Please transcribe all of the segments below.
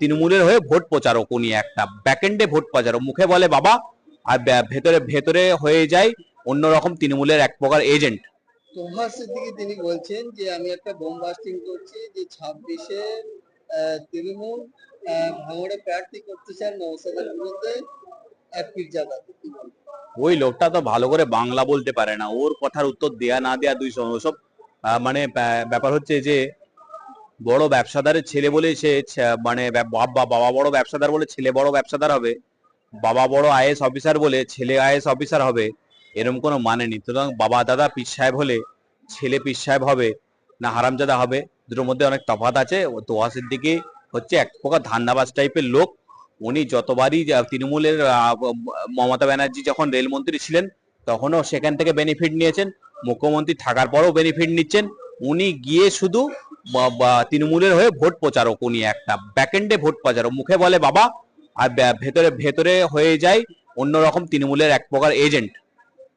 তৃণমূলের হয়ে ভোট প্রচারক উনি একটা ব্যাকেন্ডে ভোট প্রচারক মুখে বলে বাবা আর ভেতরে ভেতরে হয়ে যায় অন্যরকম তৃণমূলের এক প্রকার এজেন্ট সিদ্দিকি তিনি বলছেন যে আমি একটা বোম বাস্টিং করছি যে ছাব্বিশে তৃণমূল ভাঙড়ে প্রার্থী করতে চান নৌসাদের বিরুদ্ধে এক পীরজাদা ওই লোকটা তো ভালো করে বাংলা বলতে পারে না। ওর কথার উত্তর দেয়া না দেয়া দুই সব মানে ব্যা- ব্যাপার হচ্ছে যে বড় ব্যবসাদারের ছেলে বলে সে মানে বাবা বাবা বড় ব্যবসাদার বলে ছেলে বড় ব্যবসাদার হবে, বাবা বড় আইএস অফিসার বলে ছেলে আইএস অফিসার হবে এরকম কোনো মানে নেই। সুতরাং বাবা, দাদা, পীর সাহেব হলে ছেলে পীর সাহেব হবে, না হারামজাদা হবে, দুটোর মধ্যে অনেক তফাৎ আছে। তোহা সিদ্দিকি হচ্ছে এক প্রকার ধান্দাবাজ টাইপের লোক। উনি যতবারই তৃণমূলের মমতা ব্যানার্জি যখন রেলমন্ত্রী ছিলেন, তখনও সেখান থেকে বেনিফিট নিয়েছেন, মুখ্যমন্ত্রী থাকার পরও বেনিফিট নিচ্ছেন। উনি গিয়ে শুধু তৃণমূলের হয়ে ভোট প্রচারক উনি একটা ব্যাকেন্ডে ভোট প্রচারক মুখে বলে বাবা আর ভেতরে ভেতরে হয়ে যায় অন্যরকম তৃণমূলের এক প্রকার এজেন্ট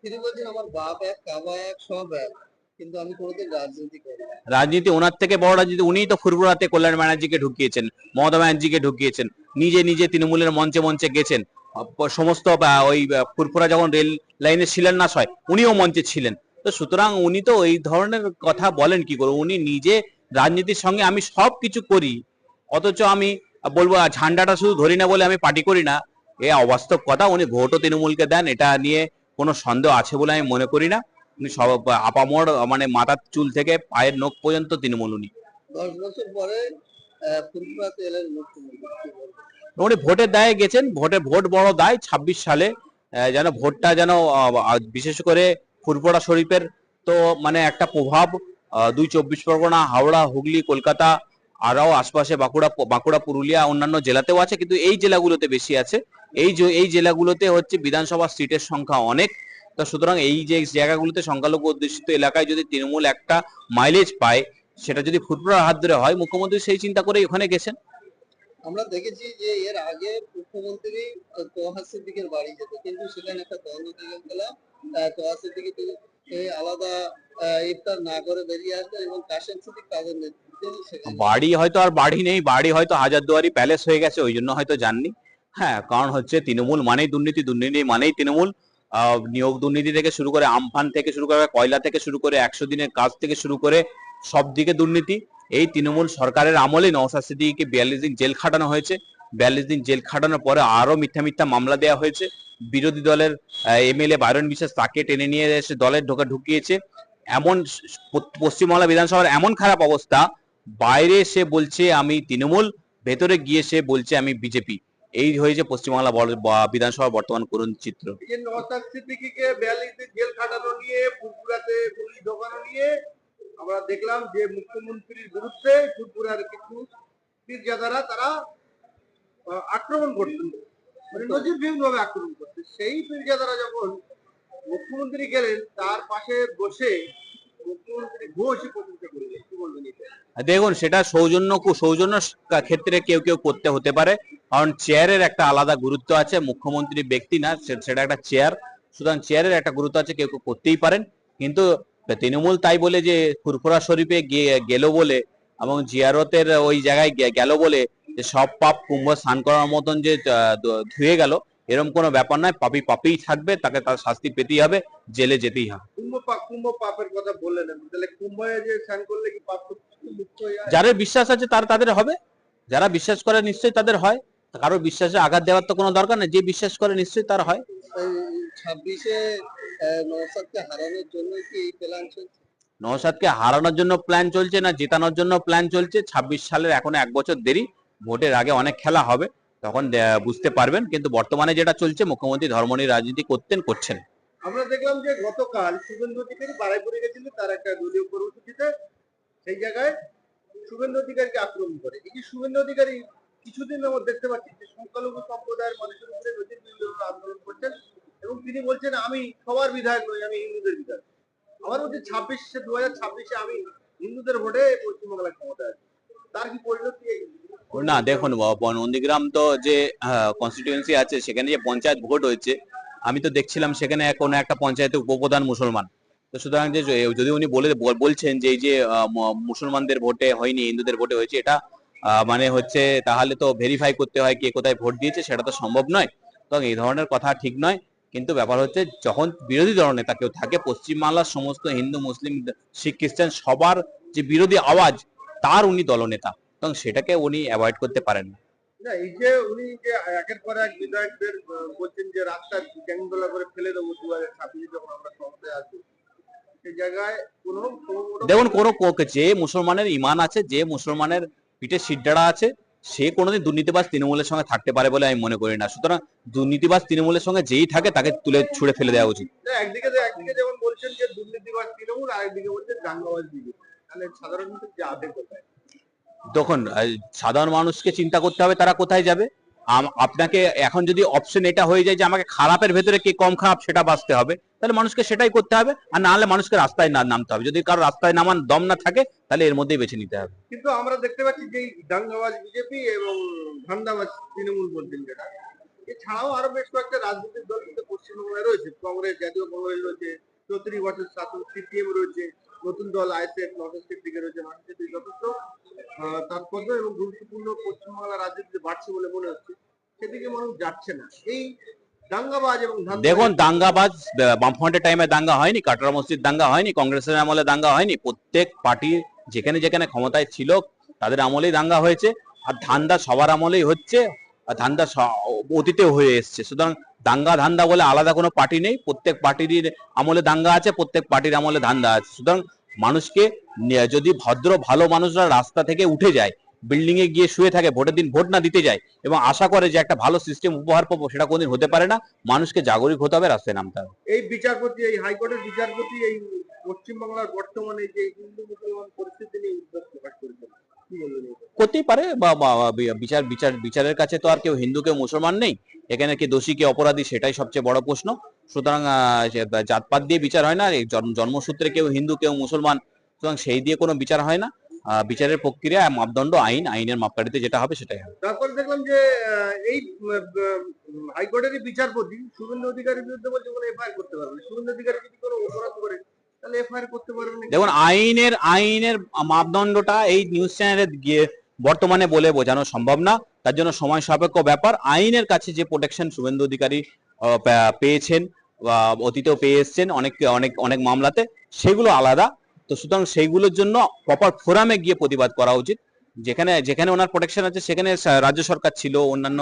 তিনি বলছেন আমার বাপ এক কাবা এক সব এক কিন্তু আমি কোনোদিন রাজনীতি করি রাজনীতি ওনার থেকে বড় রাজনীতি উনিই তো ফুরফুরাতে কল্যাণ ব্যানার্জিকে ঢুকিয়েছেন মমতা ব্যানার্জিকে ঢুকিয়েছেন নিজে নিজে তৃণমূলের মঞ্চে মঞ্চে গেছেন। সমস্ত ওই ফুরফুরা যখন রেল লাইনে ছিলেন না হয় উনিও মঞ্চে ছিলেন। তো সুতরাং উনি তো এই ধরনের কথা বলেন কি করে? উনি নিজে রাজনীতির সঙ্গে আমি সব কিছু করি অথচ আমি বলব ঝান্ডাটা শুধু ধরি না বলে আমি পার্টি করি না। এ অবাস্তব কথা উনি ভোটও তৃণমূলকে দেন এটা নিয়ে কোনো সন্দেহ আছে বলে আমি মনে করি না। উনি সব আপামর মানে মাথার চুল থেকে পায়ের নখ পর্যন্ত তৃণমূল উনি। দশ বছর পরে? উনি ভোটের দায়ে গেছেন ভোটে ভোট বড় দায় ছাব্বিশ সালে যেন ভোটটা যেন বিশেষ করে ফুরফুরা শরীফের তো মানে একটা প্রভাব দুই চব্বিশ পরগনা হাওড়া হুগলি কলকাতা আরও আশপাশে বাঁকুড়া বাঁকুড়া পুরুলিয়া অন্যান্য জেলাতেও আছে কিন্তু এই জেলাগুলোতে বেশি আছে। এই এই জেলাগুলোতে হচ্ছে বিধানসভা সিটের সংখ্যা অনেক। তো সুতরাং এই যে জায়গাগুলোতে সংখ্যালঘু অধ্যুষিত এলাকায় যদি তৃণমূল একটা মাইলেজ পায় সেটা যদি ফুরফুরার হাত ধরে হয় মুখ্যমন্ত্রী সেই চিন্তা করে ওখানে গেছেন। আমরা দেখেছি যে এর আগে মুখ্যমন্ত্রী আহ, তোহা সিদ্দিকের বাড়ি যেত কিন্তু সেখানে একটা গেলাম সিদ্দিকি তিনি আলাদা ইফতার না করে বেরিয়ে আসবেন এবং কাশেম সিদ্দিক তাদের বাড়ি হয়তো আর বাড়ি নেই, বাড়ি হয়তো হাজারদুয়ারি প্যালেস হয়ে গেছে, ওই জন্য হয়তো জাননি হ্যাঁ কারণ হচ্ছে তৃণমূল মানেই দুর্নীতি দুর্নীতি মানেই তৃণমূল। নিয়োগ দুর্নীতি থেকে শুরু করে আমফান থেকে শুরু করে কয়লা থেকে শুরু করে একশো দিনের কাজ থেকে শুরু করে সব দিকে দুর্নীতি। এই তৃণমূল সরকারের আমলে নওশাদ সিদ্দিকীকে বিয়াল্লিশ দিন জেল খাটানো হয়েছে। বিয়াল্লিশ দিন জেল খাটানোর পরে আরও মিথ্যা মিথ্যা মামলা দেওয়া হয়েছে। বিরোধী দলের এমএলএ বাইরন বিশ্বাস তাকে টেনে নিয়ে এসে দলের ঢোকা ঢুকিয়েছে। এমন পশ্চিমবাংলা বিধানসভার এমন খারাপ অবস্থা, বাইরে সে বলছে আমি তৃণমূল, ভেতরে গিয়ে সে বলছে আমি বিজেপি। এই হয়েছে পশ্চিমবাংলা বল- বা- বিধানসভার বর্তমান করুন চিত্র। জেল খাটানো নিয়ে পুলিশ ঢোকানো নিয়ে, আমরা দেখলাম যে মুখ্যমন্ত্রীর বিরুদ্ধে ফুরফুরার কিছু পীরজাদারা, তারা আক্রমণ করতেন মানে নজিরবিহীন ভাবে আক্রমণ করছে। সেই পীরজাদারা যখন মুখ্যমন্ত্রী গেলেন, তার পাশে বসে? দেখুন, সেটা সৌজন্য সৌজন্য ক্ষেত্রে কেউ কেউ করতে হতে পারে। কারণ চেয়ারের একটা আলাদা গুরুত্ব আছে, মুখ্যমন্ত্রী ব্যক্তি না সেটা একটা চেয়ার সুতরাং চেয়ারের একটা গুরুত্ব আছে, কেউ কেউ করতেই পারেন। কিন্তু তৃণমূল তাই বলে যে ফুরফুরা শরীফে গেল বলে এবং জিয়ারতের ওই জায়গায় গেল বলে যে সব পাপ কুম্ভ স্নান করার মতন যে ধুয়ে গেল এরকম কোনো ব্যাপার নয়। পাপি পাপিই থাকবে তাকে তার শাস্তি পেতেই হবে জেলে যেতেই হবে। কুম্ভ পাপের কথা বললেন। তাহলে কুম্ভে যে স্নান করলে কি পাপ যাদের বিশ্বাস আছে তার তাদের হবে। যারা বিশ্বাস করে নিশ্চয়ই তাদের হয়। কারও বিশ্বাসে আঘাত দেওয়ার তো কোনো দরকার নেই। যে বিশ্বাস করে নিশ্চয়ই তার হয়। ছাব্বিশে নৌসাদকে হারানোর জন্য কি প্ল্যান চলছে? নওশাদকে হারানোর জন্য প্ল্যান চলছে না জেতানোর জন্য প্ল্যান চলছে। ছাব্বিশ সালের এখনও এক বছর দেরি। ভোটের আগে অনেক খেলা হবে, তখন বুঝতে পারবেন, কিন্তু বর্তমানে যেটা চলছে, মুখ্যমন্ত্রী ধর্মনির রাজনীতি করতেন, করছেন। আমরা দেখলাম যে গতকাল শুভেন্দু অধিকারী বারাইপুরে গেছিল তার একটা দলীয় কর্মসূচিতে, সেই জায়গায় শুভেন্দু অধিকারীকে আক্রমণ করে। এই যে শুভেন্দু অধিকারী কিছুদিন আমরা দেখতে পাচ্ছি যে সংখ্যালঘু সম্প্রদায়ের মানুষের উপরে নজির আন্দোলন করছেন এবং তিনি বলছেন, আমি সবার বিধায়ক নই, আমি হিন্দুদের বিধায়ক। আমার মধ্যে ছাব্বিশে দু হাজার ছাব্বিশে আমি হিন্দুদের ভোটে পশ্চিমবাংলায় ক্ষমতা আছে। তার কি পরিণতি এই? না, দেখুন নন্দীগ্রাম তো যে কনস্টিটিউয়েন্সি আছে, সেখানে যে পঞ্চায়েত ভোট হয়েছে, আমি তো দেখছিলাম সেখানে কোনো একটা পঞ্চায়েতে উপপ্রধান মুসলমান। তো সুতরাং যে যদি উনি বলে বলছেন যে, এই যে মুসলমানদের ভোটে হয়নি, হিন্দুদের ভোটে হয়েছে, এটা মানে হচ্ছে তাহলে তো ভেরিফাই করতে হয় কে কোথায় ভোট দিয়েছে, সেটা তো সম্ভব নয়। তো এই ধরনের কথা ঠিক নয়, কিন্তু ব্যাপার হচ্ছে যখন বিরোধী দলনেতা কেউ থাকে, পশ্চিমবাংলার সমস্ত হিন্দু, মুসলিম, শিখ, খ্রিস্টান সবার যে বিরোধী আওয়াজ, তার উনি দলনেতা। এবং সেটাকে উনি অ্যাভয়েড করতে পারেন না। এই যে উনি যে একের পর এক বিধায়কদের বলছেন যে রাস্তার করে ফেলে দেবো দু হাজার ছাব্বিশে যখন আমরা ক্ষমতায় আসব। দেখুন কোনো যে মুসলমানের ইমান আছে যে মুসলমানের পিঠে সিদ্ধারা আছে সে কোনোদিন দুর্নীতিবাজ তৃণমূলের সঙ্গে থাকতে পারে বলে আমি মনে করি না। সুতরাং দুর্নীতিবাজ তৃণমূলের সঙ্গে যেই থাকে তাকে তুলে ছুড়ে ফেলে দেওয়া উচিত। একদিকে একদিকে যেমন বলছেন যে দুর্নীতিবাজ তৃণমূল আর একদিকে বলছেন দাঙ্গাবাজ বিজেপি তাহলে সাধারণত যে আধে কোথায় তখন সাধারণ মানুষকে চিন্তা করতে হবে তারা কোথায় যাবে। আপনাকে এখন যদি অপশন এটা হয়ে যায় যে আমাকে খারাপের ভেতরে কে কম খারাপ সেটা বাঁচতে হবে, তাহলে মানুষকে সেটাই করতে হবে। আর না হলে মানুষকে রাস্তায় না নামতে হবে। যদি কারও রাস্তায় নামান দম না থাকে, তাহলে এর মধ্যেই বেছে নিতে হবে। কিন্তু আমরা দেখতে পাচ্ছি যে দাঙ্গাবাজ বিজেপি এবং ধান্দাবাজ তৃণমূল বলছেন যেটা। এছাড়াও আরও বেশ কয়েকটা রাজনৈতিক দল কিন্তু পশ্চিমবঙ্গে রয়েছে। কংগ্রেস, জাতীয় কংগ্রেস রয়েছে, চৌত্রিশ বছর শাসন, সিপিএম রয়েছে। নতুন দল আইএসএফ নর্থ দিকে রয়েছে নর্থ ইস্টের যথেষ্ট তাৎপর্য এবং গুরুত্বপূর্ণ পশ্চিমবাংলার রাজনীতিতে বাড়ছে বলে মনে হচ্ছে। সেদিকে মানুষ যাচ্ছে না। এই দেখুন, দাঙ্গাবাজ বামফ্রন্টের টাইমে দাঙ্গা হয়নি, কাটরা মসজিদ দাঙ্গা হয়নি, কংগ্রেসের আমলে দাঙ্গা হয়নি, প্রত্যেক পার্টি যেখানে যেখানে ক্ষমতায় ছিল, তাদের আমলেই দাঙ্গা হয়েছে, আর ধান্দা সবার আমলেই হচ্ছে, আর ধান্দা অতীতেও হয়ে এসছে। সুতরাং দাঙ্গা ধান্দা বলে আলাদা কোনো পার্টি নেই। প্রত্যেক পার্টির আমলে দাঙ্গা আছে প্রত্যেক পার্টির আমলে ধান্দা আছে। সুতরাং মানুষকে যদি ভদ্র ভালো মানুষরা রাস্তা থেকে উঠে যায় বিল্ডিং এ গিয়ে শুয়ে থাকে ভোটের দিন ভোট না দিতে যায় এবং আশা করে যে একটা ভালো সিস্টেম উপহার পাবো সেটা কোনদিন হতে পারে না মানুষকে জাগরিক হতে হবে রাস্তায় নামতে হবে। এই বিচারপতি এই হাইকোর্টের বিচারপতি এই পশ্চিমবাংলার বর্তমানে যে হিন্দু মুসলমান পরিস্থিতি নিয়ে উদ্বেগ প্রকাশ করেছেন? করতেই পারে বি- বিচার বিচার বিচারের কাছে তো আর কেউ হিন্দু কেউ মুসলমান নেই। এখানে কে দোষী কে অপরাধী সেটাই সবচেয়ে বড় প্রশ্ন। সুতরাং জাতপাত দিয়ে বিচার হয় না জন্মসূত্রে কেউ হিন্দু কেউ মুসলমান সুতরাং সেই দিয়ে কোনো বিচার হয় না। বিচারের প্রক্রিয়া মাপদণ্ড আইন আইনের মাপকাঠিতে যেটা হবে সেটাই হবে। তারপর দেখলাম যে এই উম, বিচারপতি শুভেন্দু অধিকারীর বিরুদ্ধে বলছে কোনো এফআইআর করতে পারবে। শুভেন্দু অধিকারী যদি কোনো অপরাধ করে তাহলে এফআইআর করতে পারবে না। দেখুন আইনের আইনের মাপদণ্ডটা এই নিউজ চ্যানেলে গিয়ে বর্তমানে বলে বোঝানো সম্ভব না। তার জন্য সময় সাপেক্ষ ব্যাপার। আইনের কাছে যে প্রোটেকশন শুভেন্দু অধিকারী পেয়েছেন অতীতেও পেয়ে এসছেন অনেক অনেক অনেক মামলাতে সেগুলো আলাদা। তো সুতরাং সেইগুলোর জন্য প্রপার ফোরামে গিয়ে প্রতিবাদ করা উচিত। যেখানে যেখানে ওনার প্রোটেকশন আছে সেখানে রাজ্য সরকার ছিল অন্যান্য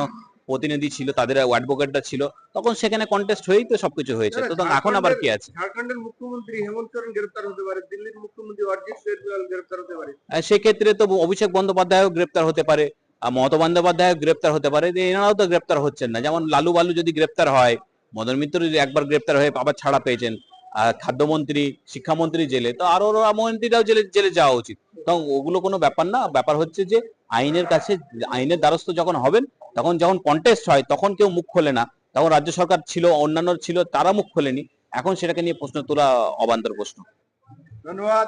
প্রতিনিধি ছিল তাদের অ্যাডভোকেটরা ছিল তখন সেখানে কন্টেস্ট হয়েই তো সবকিছু হয়েছে। না, তো এখন আবার কি আছে? ঝাড়খণ্ডের মুখ্যমন্ত্রী হেমন্ত সোরেন গ্রেপ্তার হতে পারে দিল্লির মুখ্যমন্ত্রী অরিজিৎ কেজরিওয়াল গ্রেপ্তার হতে পারে। সেক্ষেত্রে তো অভিষেক বন্দ্যোপাধ্যায়ও গ্রেপ্তার হতে পারে। মমতা বন্দ্যোপাধ্যায় গ্রেপ্তার হতে পারে, যে এনারাও তো গ্রেপ্তার হচ্ছেন না। যেমন লালু বালু যদি গ্রেপ্তার হয়, মদন মিত্র যদি একবার গ্রেপ্তার হয়ে আবার ছাড়া পেয়েছেন, আর খাদ্যমন্ত্রী, শিক্ষামন্ত্রী জেলে, তো আরও মন্ত্রীরাও জেলে জেলে যাওয়া উচিত। তো ওগুলো কোনো ব্যাপার না। ব্যাপার হচ্ছে যে আইনের কাছে, আইনের দ্বারস্থ যখন হবেন, তখন যখন কন্টেস্ট হয়, তখন কেউ মুখ খোলে না। তখন রাজ্য সরকার ছিল, অন্যান্য ছিল, তারা মুখ খোলেনি। এখন সেটাকে নিয়ে প্রশ্ন তোলা অবান্তর প্রশ্ন। ধন্যবাদ।